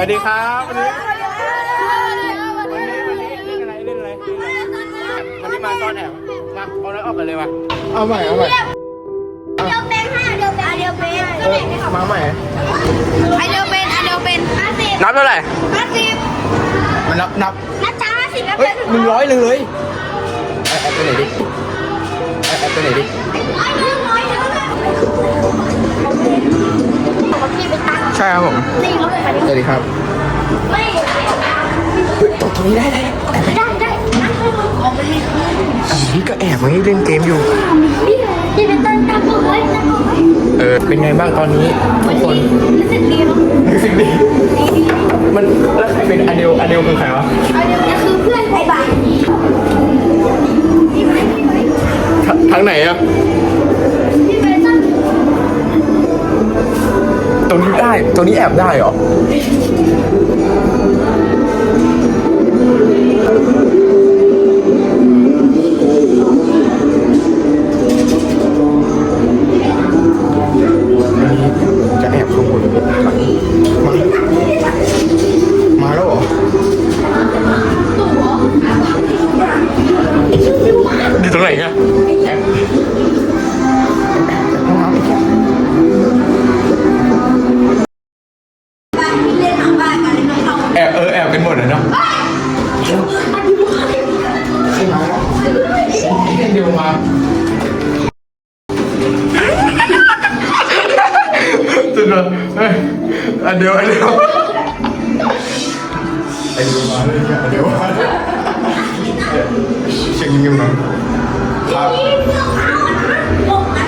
วัสดีครับวันนี้วันนี้วันนี้เล่นอะไรเล่นอะไรวันนี้มาตอนแอบมาเอาน้อยออกกันเลยมาเอาใหม่เอาใหม่เดียวเป็นห้าเดียวเป็นเดียวเป็นเออมาใหม่ไอเดียวเป็นไอเดียวเป็นห้าสิบนับเท่าไหร่ห้าสิบมันนับนับนัดจ้าห้าสิบแล้วเฮ้ยเป็นหนึ่งร้อยหนึ่งเลยแอบไปไหนดิแอบไปไหนดิร้อยหนึ่งร้อยหนึ่ง พี่ไปตังใช่ครับผมนี่รถเลยค่ะสวัสดีครับไม่เฮ้ยตกตรงนี้ได้ได้ได้ได้นั่งให้ดูออกไปเลยอันนี้ก็แอบมาเล่นเกมอยู่พี่ไปตั้งตั้งตัวไว้ตั้งตัวไว้เออเป็นไงบ้างตอนนี้ทุกคนรู้สึกดีเนาะรู้สึกดีมันแล้วใครเป็นอเดลอเดลคือใครวะไอเดียวคือเพื่อนไอ้บ่ายพี่ไปพี่ไปททางไหนอะ ตรงนี้ได้ ตรงนี้แอบได้เหรอจะแอบข้างบนมาม องเขาแอบเออแอบกันหมดเลยเนาะเดี๋ยวมาสุดเลยเฮ้ยอันเดียวอันเดียวไอเดียวมาเลยอันเดียวมาเช็คยิ้มๆหน่อยครับออกมันอ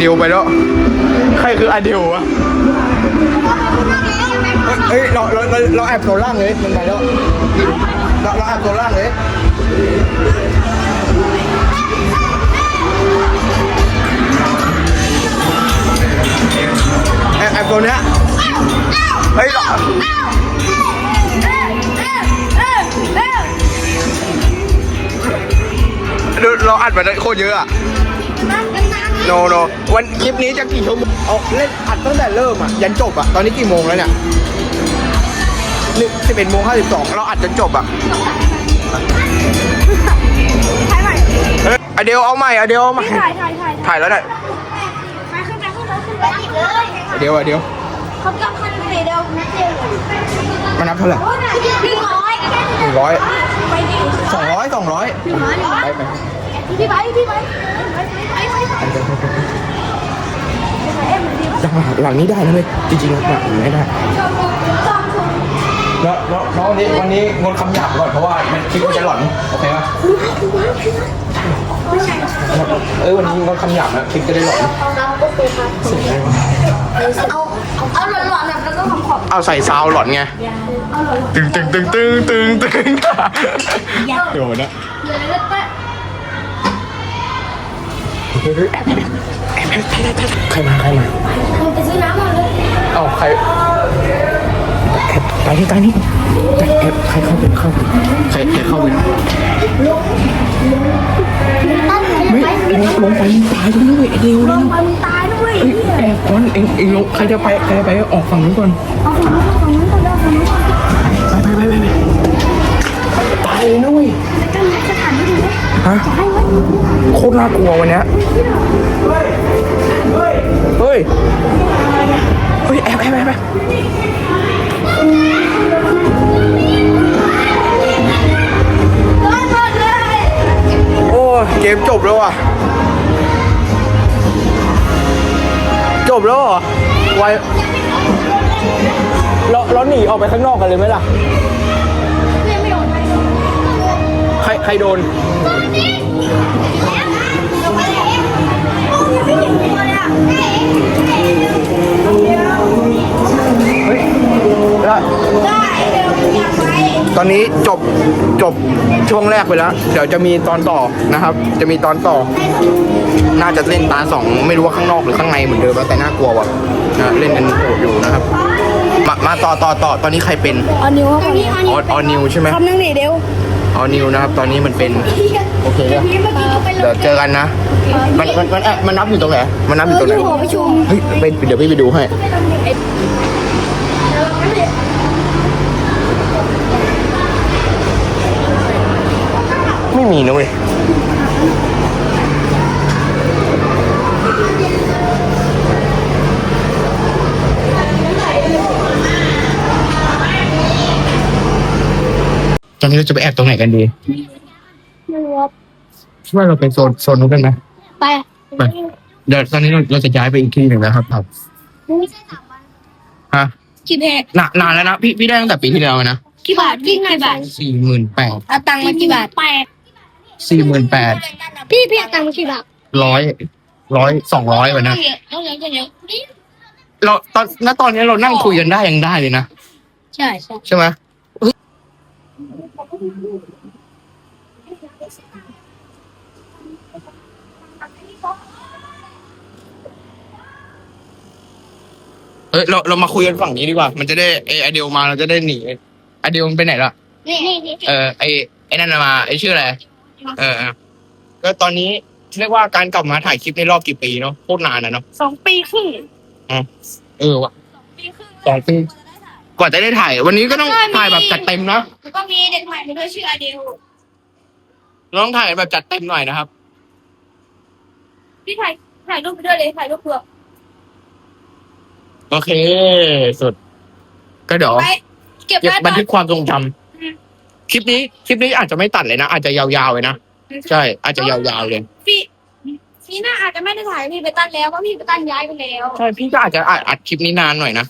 เดียวไปแล้ว ใครคืออันเดียววะเอ้ยเราเราเราเราแอบตัวล่างเลยมันไปแล้วเราเราแอบตัวล่างเลยแอบแอบตัวเนี้ยเฮ้ยเราเราเราอัดมาได้โคตรเยอะอะ โนโนวันคลิปนี้จะกี่ชั่วโมงเอาเล่นอัดตั้งแต่เริ่มอะ ยันจบอะ ตอนนี้กี่โมงแล้วเนี่ยหนึ่งสิบเอ็ดโมงห้าสิบสองเราอัดจนจบอะเฮ้ยอะเดียวเอาใหม่อะเดียวเอาใหม่ ถ่ายถ่ายถ่ายถ่ายแล้วเนี่ยมาขึ้นไปขึ้นไปขึ้นไปหยิบเลยอะเดียวอะเดียว เขาจับคันสีเดียวนัดเดียวมานับเท่าไหร่หนึ่งร้อยหนึ่งร้อยไปดิสองร้อยสองร้อยหนึ่งร้อยหนึ่งร้อยไปไปพี่ไปพี่ไปไปไปไปไปเอ็มดี จัง หวะหลังนี้ได้นะเลยจริงๆแล้วหลังนี้ไม่ได้ชมชมชมแล้วแล้วแล้ววันนี้วันนี้งดคำหยาบก่อนเพราะว่ามันคลิปมันจะหลอนโอเคป่ะเออวันนี้งดคำหยาบนะคลิปจะได้หลอนเอาน้ำก็คือครับเอาเอาหลอนๆแบบแล้วก็ขอบขอบเอาใส่ซาวหลอนไงเอาหลอนตึงตึงตึงตึงตึงตึงเดี๋ยวนะ ใครมาใครมามันไปซื้อน้ำมาเลยเอาใครแอบตายนี่ตายนี่แอบใครเข้าไปเข้าไปใครใครเข้าไปตั้งไม่ไปลงลงไปตายด้วยเดียวลนะงไปตายด้วยแอบก่อนเองเองลงใครจะไปใครจะไปออกฝั่งนู้นก่อนเอาฝั่งนู้นก่อนเอาฝั่งนู้นก่อนไปไปไปไปตายเลยนะเว้ยฮะโคตรน่ากลัววันเนี้ย เฮ้ย เฮ้ยแอบแอบแอบแอบร้อยหมดเลยโอ้เกมจบแล้วอะ จบแล้วเหรอไวเราเราหนีออกไปข้างนอกกันเลยไหมล่ะเรียนไม่ออกไปใครใครโดน ตอนนี้จบจบช่วงแรกไปแล้ว เดี๋ยวจะมีตอนต่อนะครับ จะมีตอนต่อ น่าจะเล่นตาสองไม่รู้ว่าข้างนอกหรือข้างในเหมือนเดิมแล้วแต่น่ากลัวว่ะนะเล่นกันโหดอยู่นะครับ มามาต่อต่อต่อตอนนี้ใครเป็นเอานิ้วเข้าไปออออนิวใช่ไหมคำนั่งหนีเดียวออ๋อนิวนะครับ ตอนนี้มันเป็นโอเคแล้วเดี๋ยวเจอกันนะมันมันมันเอ๊ะมันนับอยู่ตรงไหนมันนับอยู่ตรงไหนหอประชุมเฮ้ยไปเดี๋ยวพี่ไปดูให้ ม่มีนะเว้ยตอนนี้เราจะไปแอบตรงไหนกันดีไม่รู้ว่าคิดว่าเราไปโซนโซนนู้นกันไหมไปไปเดี๋ยวตอนนี้เราเราจะย้ายไปอีกที่หนึ่งแล้วครับครับไม่ใช่สามวันฮะกี่แพงนานนานแล้วนะพี่พี่ได้ตั้งแต่ปีที่แล้วนะกี่บาทกี่บาทสี่หมื่นแปดเอาตังค์มากี่บาทแปด สี่หมื่นแปดพี่พี่เอาตังค์มากี่บาทร้อยร้อยสองร้อยวันนะต้องเยอะต้องเยอะเราตอนณตอนนี้เรานั่งคุยกันได้ยังได้เลยนะ ใช่ใช่ใช่ไหมเอ้ยเราเรามาคุยกันฝั่งนี้ดีกว่า มันจะได้ไอไอเดียวมาเราจะได้หนีไอเดียวมันไปไหนล่ะ นี่นี่นี่เออไอไอนั่นน่ะมาไอชื่ออะไร เออเออก็ตอนนี้เรียกว่าการกลับมาถ่ายคลิปในรอบกี่ปีเนาะโคตรนานนะเนาะสองปีครึ่งเออว่ะสองปีกว่าจะได้ถ่าย วันนี้ก็ต้องถ่ายแบบจัดเต็มนะแล้วก็มีเด็กใหม่มาด้วยชื่ออเดลเราต้องถ่ายแบบจัดเต็มหน่อยนะครับ พี่ถ่ายถ่ายรูปไปด้วยเลยถ่ายรูปเผื่อโอเค สุด ก็เดี๋ยวไปเก็บเก็บไว้บันก่ทึอกความทรงจำอืม คลิปนี้คลิปนี้อาจจะไม่ตัดเลยนะ อาจจะยาวๆเลยนะ ใช่ อาจจะยาวๆเลย พี่พี่น่าอาจจะไม่ได้ถ่ายพี่ไปตั้นแล้วเพราะพี่ไปตั้นย้ายไปแล้วใช่พี่ก็อาจจะอัดอัดคลิปนี้นานหน่อยนะ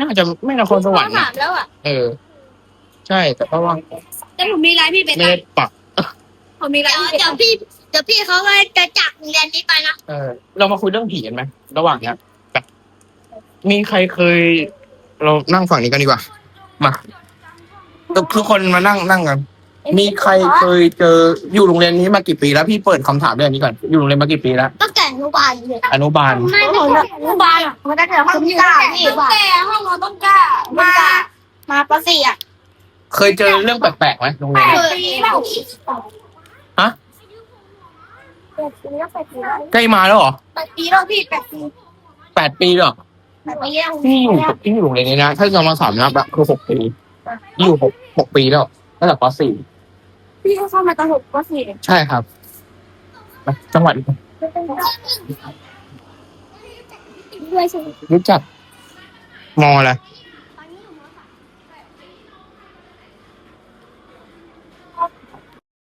น่าจะไม่นครสวรรค์ถานะมแล้วอะเออ ใช่แต่ก็ว่าแต่ผมมีไลน์พี่ไปไม่ตั้นได้ปัก ผมมีไลน์พี่ไปตั้นเดี๋ยวพี่เดี๋ยวพี่เขาก็จะจากโรงเรียนนี้ไปนะเออเรามาคุยเรื่องผีกันไหมระหว่างเนี้ยแบบมีใครเคย เรานั่งฝั่งนี้กันดีกว่า มา ทุกคนมานั่งนั่งกัน มีใครเคยเจออยู่โรงเรียนนี้มากี่ปีแล้วพี่เปิดคำถามเรื่องนี้ก่อนอยู่โรงเรียนมากี่ปีแล้วตั้งแต่อนุบาลเลยอนุบาลไม่ไม่ไม่อนุบาลอะมันตั้งแต่ห้องที่เก้าพี่ตั้งแต่ห้องเราต้องกล้ามามาปสี่อะเคยเจอเรื่องแปลกๆไหมโรงแปเรียนดปีแล้วฮะแปดปีแล้วแปดปีแล้วใกล้มาแล้วเหรอแปดปีแล้วพี่แปดปีแปดปีแล้วเหรอแปดปีแล้วพี่อยู่พี่อยู่โรงเรียนนี้นะ ถ้าจะมาสามนับอะคือหกปีอยู่หก หกปีแล้วตั้งแต่ปสี่พี่เข้ามาตอนหกก็สี่ใช่ครับไปจังหวัดด้วยใช่ไหมรู้จักมออะไร